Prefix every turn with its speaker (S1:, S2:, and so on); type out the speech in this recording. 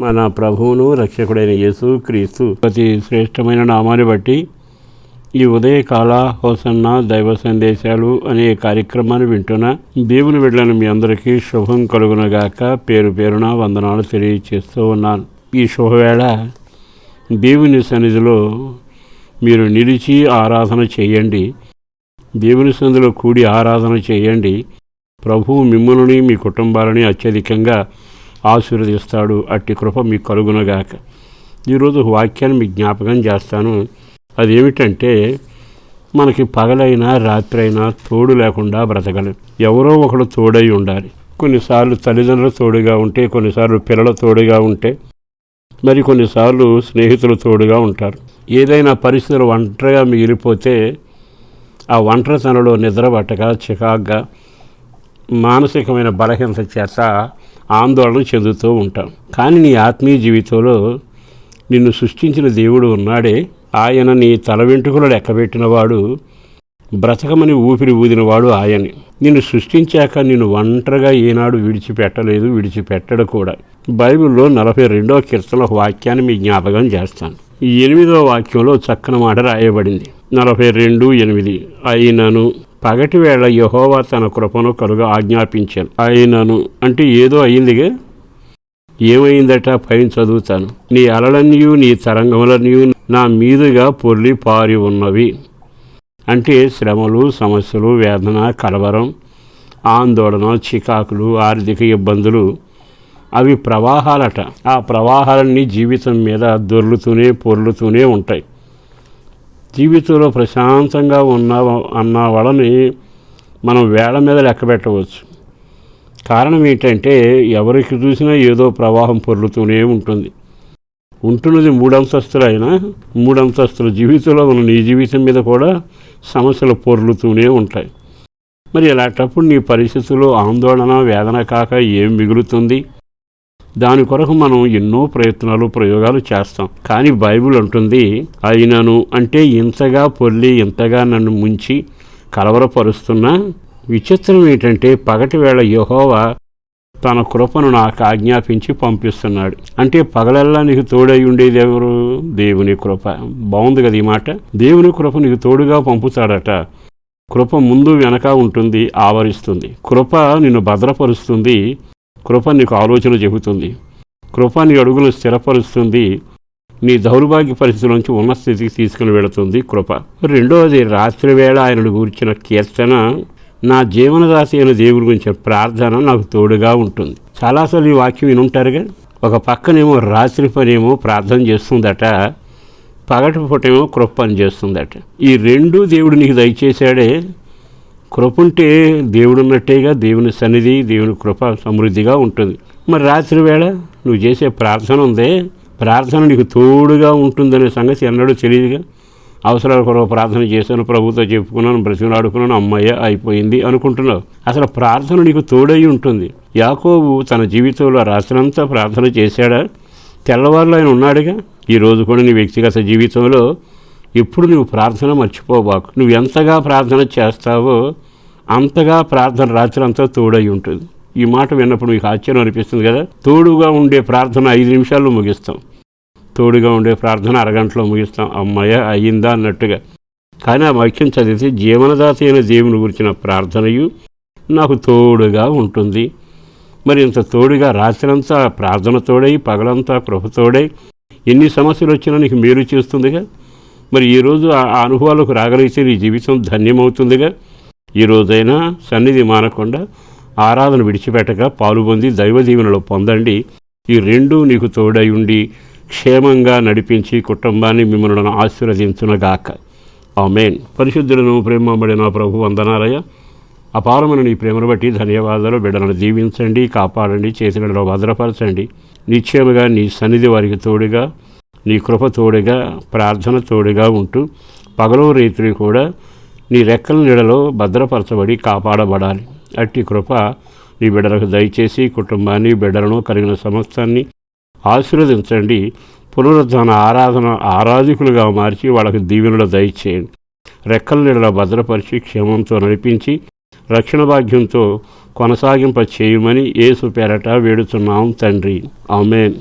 S1: మన ప్రభువును రక్షకుడైన యేసు క్రీస్తు అతి శ్రేష్టమైన నామాన్ని బట్టి ఈ ఉదయకాల హోసన్న దైవ సందేశాలు అనే కార్యక్రమాన్ని వింటున్న దేవుని వెళ్ళని మీ అందరికీ శుభం కలుగునగాక పేరు పేరున వందనాలు తెలియచేస్తూ ఉన్నాను. ఈ శుభవేళ దేవుని సన్నిధిలో మీరు నిలిచి ఆరాధన చేయండి. దేవుని సన్నిధిలో కూడి ఆరాధన చేయండి. ప్రభువు మిమ్మల్ని మీ కుటుంబాలని అత్యధికంగా ఆశీర్వదిస్తాడు. అట్టి కృప మీకు కలుగునగాక ఈరోజు వాక్యాన్ని మీకు జ్ఞాపకం చేస్తాను. అదేమిటంటే మనకి పగలైనా రాత్రి అయినా తోడు లేకుండా బ్రతకలేం. ఎవరో ఒకడు తోడై ఉండాలి. కొన్నిసార్లు తల్లిదండ్రులు తోడుగా ఉంటే కొన్నిసార్లు పిల్లల తోడుగా ఉంటే మరి కొన్నిసార్లు స్నేహితులు తోడుగా ఉంటారు. ఏదైనా పరిస్థితులు ఒంటరిగా మిగిలిపోతే ఆ ఒంటరితనంలో నిద్ర పట్టక చికాగ్గా మానసికమైన బలహీనత చేత ఆందోళన చెందుతూ ఉంటాం. కానీ నీ ఆత్మీయ జీవితంలో నిన్ను సృష్టించిన దేవుడు ఉన్నాడే. ఆయన నీ తల వెంట్రుకలు లెక్కబెట్టినవాడు బ్రతకమని ఊపిరి ఊదినవాడు ఆయనే. నిన్ను సృష్టించాక నిన్ను ఒంటరిగా ఏనాడు విడిచిపెట్టలేదు విడిచిపెట్టడు కూడా. బైబిల్లో నలభై రెండవ కీర్తన ఒక వాక్యాన్ని మీ జ్ఞాపకం చేస్తాను. ఎనిమిదో వాక్యంలో చక్కని మాట రాయబడింది. నలభై రెండు ఎనిమిది. అయినను పగటి వేళ యహోవా తన కృపను కలుగా ఆజ్ఞాపించాను. ఆయనను అంటే ఏదో అయిందిగా? ఏమైందట? పైన చదువుతాను. నీ అలలన్నీ నీ తరంగములన్నీయు నా మీదుగా పొర్లి పారి ఉన్నవి. అంటే శ్రమలు సమస్యలు వేదన కలవరం ఆందోళన చికాకులు ఆర్థిక ఇబ్బందులు అవి ప్రవాహాలట. ఆ ప్రవాహాలన్నీ జీవితం మీద దొర్లుతూనే పొర్లుతూనే ఉంటాయి. జీవితంలో ప్రశాంతంగా ఉన్న అన్న వాళ్ళని మనం వేళ మీద లెక్క పెట్టవచ్చు. కారణం ఏంటంటే ఎవరికి చూసినా ఏదో ప్రవాహం పొర్లుతూనే ఉంటుంది. ఉంటున్నది మూడంతస్తులు అయినా మూడంతస్తుల జీవితంలో ఉన్న నీ జీవితం మీద కూడా సమస్యలు పొర్లుతూనే ఉంటాయి. మరి ఇలాంటప్పుడు నీ పరిస్థితుల్లో ఆందోళన వేదన కాక ఏం మిగులుతుంది? దాని కొరకు మనం ఎన్నో ప్రయత్నాలు ప్రయోగాలు చేస్తాం. కానీ బైబిల్ అంటుంది అయినను అంటే ఇంతగా పొల్లి ఇంతగా నన్ను ముంచి కలవరపరుస్తున్నా విచిత్రం ఏంటంటే పగటి వేళ యహోవా తన కృపను నాకు ఆజ్ఞాపించి పంపిస్తున్నాడు. అంటే పగలల్లా నీకు తోడై ఉండేది ఎవరు? దేవుని కృప. బాగుంది కదా ఈ మాట? దేవుని కృప నీకు తోడుగా పంపుతాడట. కృప ముందు వెనక ఉంటుంది ఆవరిస్తుంది. కృప నిన్ను భద్రపరుస్తుంది. కృప నీకు ఆలోచన చెబుతుంది. కృప నీ అడుగులు స్థిరపరుస్తుంది. నీ దౌర్భాగ్య పరిస్థితుల నుంచి ఉన్న స్థితికి తీసుకుని వెళుతుంది కృప. రెండవది రాత్రి వేళ ఆయనను గురించిన కీర్తన. నా జీవనదాసి అయిన దేవుడి గురించిన ప్రార్థన నాకు తోడుగా ఉంటుంది. చాలాసార్లు ఈ వాక్యం వినుంటారుగా? ఒక పక్కనేమో రాత్రి పనేమో ప్రార్థన చేస్తుందట. పగటి పూటేమో కృప పని చేస్తుందట. ఈ రెండు దేవుడు నీకు దయచేశాడే. కృప ఉంటే దేవుడు ఉన్నట్టేగా దేవుని సన్నిధి దేవుని కృప సమృద్ధిగా ఉంటుంది. మరి రాత్రి వేళ నువ్వు చేసే ప్రార్థన ఉందే? ప్రార్థన నీకు తోడుగా ఉంటుందనే సంగతి ఎన్నడూ తెలియదుగా. అవసరాల కొరకు ప్రార్థన చేశాను ప్రభుతో చెప్పుకున్నాను బ్రతిమలాడుకున్నాను అమ్మయ్య అయిపోయింది అనుకుంటున్నావు. అసలు ప్రార్థన నీకు తోడై ఉంటుంది. యాకోబు తన జీవితంలో రాత్రంతా ప్రార్థన చేశాడా? తెల్లవారులో ఆయన ఉన్నాడుగా? ఈ రోజు కూడా నీ వ్యక్తిగత జీవితంలో ఎప్పుడు నువ్వు ప్రార్థన మర్చిపోబాకు. నువ్వు ఎంతగా ప్రార్థన చేస్తావో అంతగా ప్రార్థన రాత్రి అంతా తోడై ఉంటుంది. ఈ మాట విన్నప్పుడు మీకు ఆశ్చర్యం అనిపిస్తుంది కదా? తోడుగా ఉండే ప్రార్థన ఐదు నిమిషాల్లో ముగిస్తాం. తోడుగా ఉండే ప్రార్థన అరగంటలో ముగిస్తాం. అమ్మయ్య అయ్యిందా అన్నట్టుగా. కానీ ఆ వాక్యం చదివితే జీవనదాత అయిన దేవుని గురించిన ప్రార్థనయు నాకు తోడుగా ఉంటుంది. మరి ఇంత తోడుగా రాత్రంతా ప్రార్థన తోడై పగలంతా కృపతోడై ఎన్ని సమస్యలు వచ్చినా నీకు మేలు చేస్తుందిగా? మరి ఈరోజు ఆ అనుభవాలకు రాగలిగితే నీ జీవితం ధన్యమవుతుందిగా. ఈ రోజైనా సన్నిధి మానకుండా ఆరాధన విడిచిపెట్టక పాలుపొంది దైవ దీవెనలో పొందండి. ఈ రెండు నీకు తోడై ఉండి క్షేమంగా నడిపించి కుటుంబాన్ని మిమ్మల్ని ఆశీర్వదించునగాక. ఆమెన్. పరిశుద్ధులను ప్రేమబడిన ప్రభు వందనాలయ. అపారమైన నీ ప్రేమను బట్టి ధన్యవాదాలు. బిడ్డలను దీవించండి కాపాడండి చేసిన భద్రపరచండి. నిశ్చయముగా నీ సన్నిధి వారికి తోడుగా నీ కృప తోడుగా ప్రార్థన తోడుగా ఉంటూ పగలు రైతులు కూడా నీ రెక్కల నీడలో భద్రపరచబడి కాపాడబడాలి. అట్టి కృప నీ బిడ్డలకు దయచేసి కుటుంబాన్ని బిడ్డలను కలిగిన సమస్తాన్ని ఆశీర్వదించండి. పునరుద్ధరణ ఆరాధన ఆరాధికులుగా మార్చి వాళ్ళకి దీవెనలు దయచేయండి. రెక్కల నీడలో భద్రపరిచి క్షేమంతో నడిపించి రక్షణ భాగ్యంతో కొనసాగింప చేయమని ఏసు పేరట వేడుతున్నాం తండ్రి. ఆమెన్.